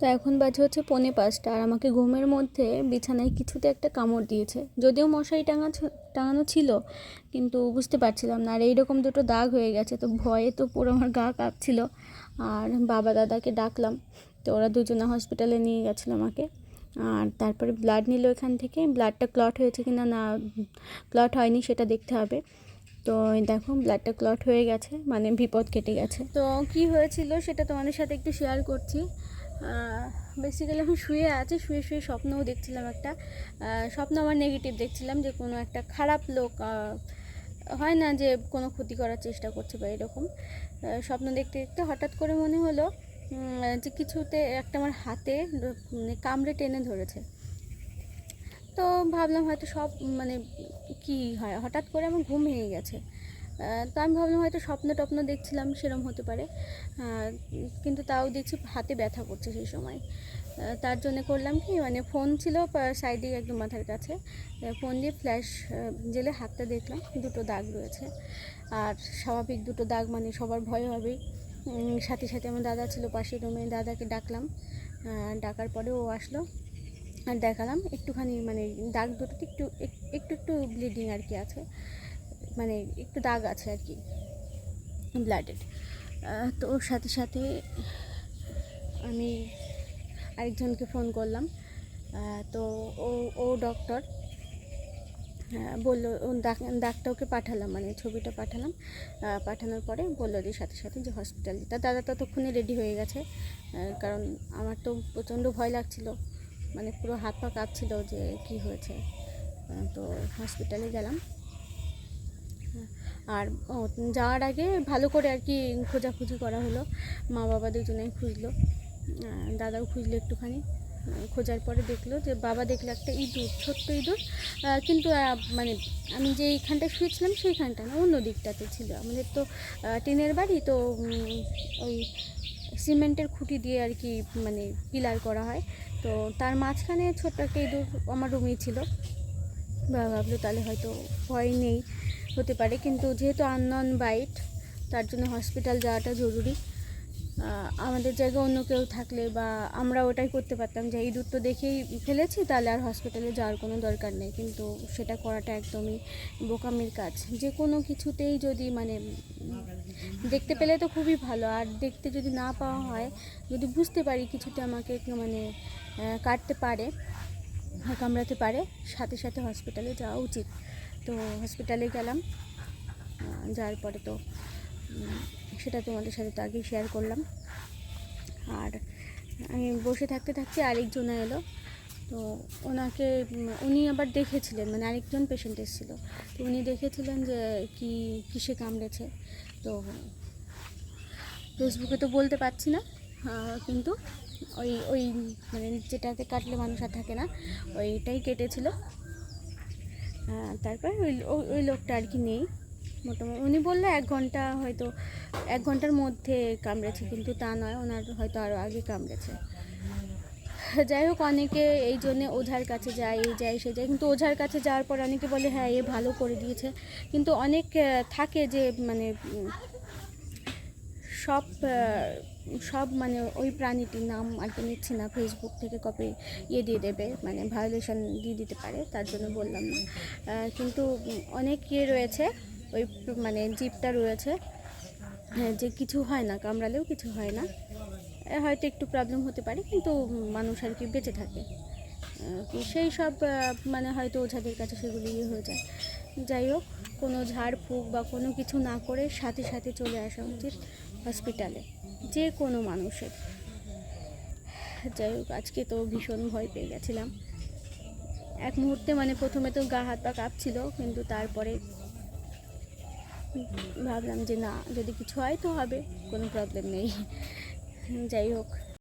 তো এখন বাজে হচ্ছে পৌনে পাঁচটা আর আমাকে ঘুমের মধ্যে বিছানায় কিছুতে একটা কামড় দিয়েছে। যদিও মশারি টাঙা টাঙানো ছিল, কিন্তু বুঝতে পারছিলাম না। আর এইরকম দুটো দাগ হয়ে গেছে, তো ভয়ে তো পুরো আমার গা কাঁপছিল। আর বাবা দাদাকে ডাকলাম, তো ওরা দুজনে হসপিটালে নিয়ে গেছিল আমাকে। আর তারপরে ব্লাড নিল এখান থেকে। ব্লাডটা ক্লট হয়েছে কি না না ক্লট হয়নি সেটা দেখতে হবে। তো দেখো, ব্লাডটা ক্লট হয়ে গেছে মানে বিপদ কেটে গেছে। তো কি হয়েছিল সেটা তোমাদের সাথে একটু শেয়ার করছি। বেসিক্যালি আমি শুয়ে আছি, শুয়ে শুয়ে স্বপ্নও দেখছিলাম একটা। স্বপ্ন আমার নেগেটিভ দেখছিলাম যে কোনো একটা খারাপ লোক হয় না যে কোনো ক্ষতি করার চেষ্টা করছে বা এরকম। স্বপ্ন দেখতে দেখতে হঠাৎ করে মনে হলো যে কিছুতে একটা আমার হাতে মানে কামড়ে টেনে ধরেছে। তো ভাবলাম হয়তো সব মানে কি হয়, হঠাৎ করে আমার ঘুম ভেঙে গেছে। তো আমি ভাবলাম হয়তো স্বপ্ন টপ্ন দেখছিলাম, সেরম হতে পারে। কিন্তু তাও দেখছি হাতে ব্যথা করছে সেই সময়। তার জন্য করলাম কি মানে ফোন ছিল সাইডে একদম মাথার কাছে। ফোন দিয়ে ফ্ল্যাশ জেলে হাতটা দেখলাম, দুটো দাগ রয়েছে। আর স্বাভাবিক দুটো দাগ মানে সবার ভয় হবেই সাথে সাথে আমার দাদা ছিল পাশের রুমে, দাদাকে ডাকলাম। ডাকার পরে ও আসলো। আর দেখালাম, একটুখানি মানে দাগ দুটোতে একটু, এক- একটু একটু ব্লিডিং আর কি আছে। মানে একটু দাগ আছে আর কি ব্লাডের তো ওর সাথে সাথে আমি আরেকজনকে ফোন করলাম। তো ও ও ডক্টর বলল ডাক্তারকে পাঠালাম মানে ছবিটা পাঠালাম। পাঠানোর পরে বলল যে সাথে সাথে যে হসপিটাল তা দাদা ততক্ষণে রেডি হয়ে গেছে। কারণ আমার তো প্রচণ্ড ভয় লাগছিল মানে পুরো হাত পা কাঁপছিল যে কি হয়েছে। তো হসপিটালে গেলাম। আর যাওয়ার আগে ভালো করে আর কি খোঁজাখুঁজি করা হলো। মা বাবা দুজনেই খুঁজলো। দাদাও খুঁজলো একটুখানি। খোঁজার পরে দেখল যে বাবা দেখল একটা ইঁদুর, ছোট্ট ইঁদুর। কিন্তু মানে আমি যে এইখানটায় শুয়েছিলাম সেইখানটা না, অন্য দিকটাতে ছিল। আমাদের তো টিনের বাড়ি, তো ওই সিমেন্টের খুঁটি দিয়ে আর কি মানে পিলার করা হয়। তো তার মাঝখানে ছোট্ট একটা ইঁদুর আমার রুমেই ছিল। বাবা ভাবলো তাহলে হয়তো ভয় নেই হতে পারে। কিন্তু যেহেতু আননন বাইট তার জন্য হসপিটাল যাওয়াটা জরুরি। আমাদের জায়গায় অন্য কেউ থাকলে বা আমরা ওটাই করতে পারতাম যে ইঁদুর তো দেখেই ফেলেছি, তাহলে আর হসপিটালে যাওয়ার কোনো দরকার নেই। কিন্তু সেটা করাটা একদমই বোকামির কাজ। যে কোনো কিছুতেই যদি মানে দেখতে পেলে তো খুবই ভালো, আর দেখতে যদি না পাওয়া হয়, যদি বুঝতে পারি কিছুতে আমাকে মানে কাটতে পারে কামড়াতে পারে, সাথে সাথে হসপিটালে যাওয়া উচিত। তো হসপিটালে গেলাম যাওয়ার পরে তো সেটা তোমাদের সাথে তো আগেই শেয়ার করলাম। আর আমি বসে থাকতে থাকতে আরেকজন এলো, তো ওনাকে উনি আবার দেখেছিলেন মানে আরেকজন পেশেন্ট এসেছিল। তো উনি দেখেছিলেন যে কি, কিসে কামড়েছে। তো ফেসবুকে তো বলতে পারছি না কিন্তু ওই ওই মানে যেটাতে কাটলে মানুষ আর থাকে না ওইটাই কেটেছিল। আহ, তারপর ওই ওই- লোকটা আর কি নেই। মোটামুটি উনি বলল এক ঘণ্টা হয়তো এক ঘণ্টার মধ্যে কামড়েছে কিন্তু তা নয় ওনার হয়তো আরও আগে কামড়েছে। যাই হোক অনেকে এই জন্যে ওঝার কাছে যায় এই যায় সে যায় কিন্তু ওঝার কাছে যাওয়ার পর অনেকে বলে হ্যাঁ এ ভালো করে দিয়েছে। কিন্তু অনেক থাকে যে মানে সব সব মানে ওই প্রাণীটির নাম আর কি নিচ্ছি না ফেসবুক থেকে কপি ইয়ে দিয়ে দেবে মানে ভায়োলেশন দিয়ে দিতে পারে তার জন্য বললাম না। কিন্তু অনেক ইয়ে রয়েছে ওই মানে জিপটা রয়েছে হ্যাঁ, যে কিছু হয় না কামড়ালেও কিছু হয় না। হয়তো একটু প্রবলেম হতে পারে কিন্তু মানুষ আর কি বেঁচে থাকে। সেই সব মানে হয়তো ওঝাদের কাছে সেগুলি ইয়ে হয়ে যায়। যাই হোক কোনো ঝাড় ফুঁক বা কোনো কিছু না করে সাথে সাথে চলে আসা উচিত। হসপিটালে, যে কোনো মানুষের। যাই হোক, আজকে তো ভীষণ ভয় পেয়ে গেছিলাম। এক মুহূর্তে মানে প্রথমে তো গা, হাত পা কাঁপছিল, কিন্তু তারপরে ভাবলাম যে না, যদি কিছু হয় তো হবে, কোনো প্রবলেম নেই। যাই হোক।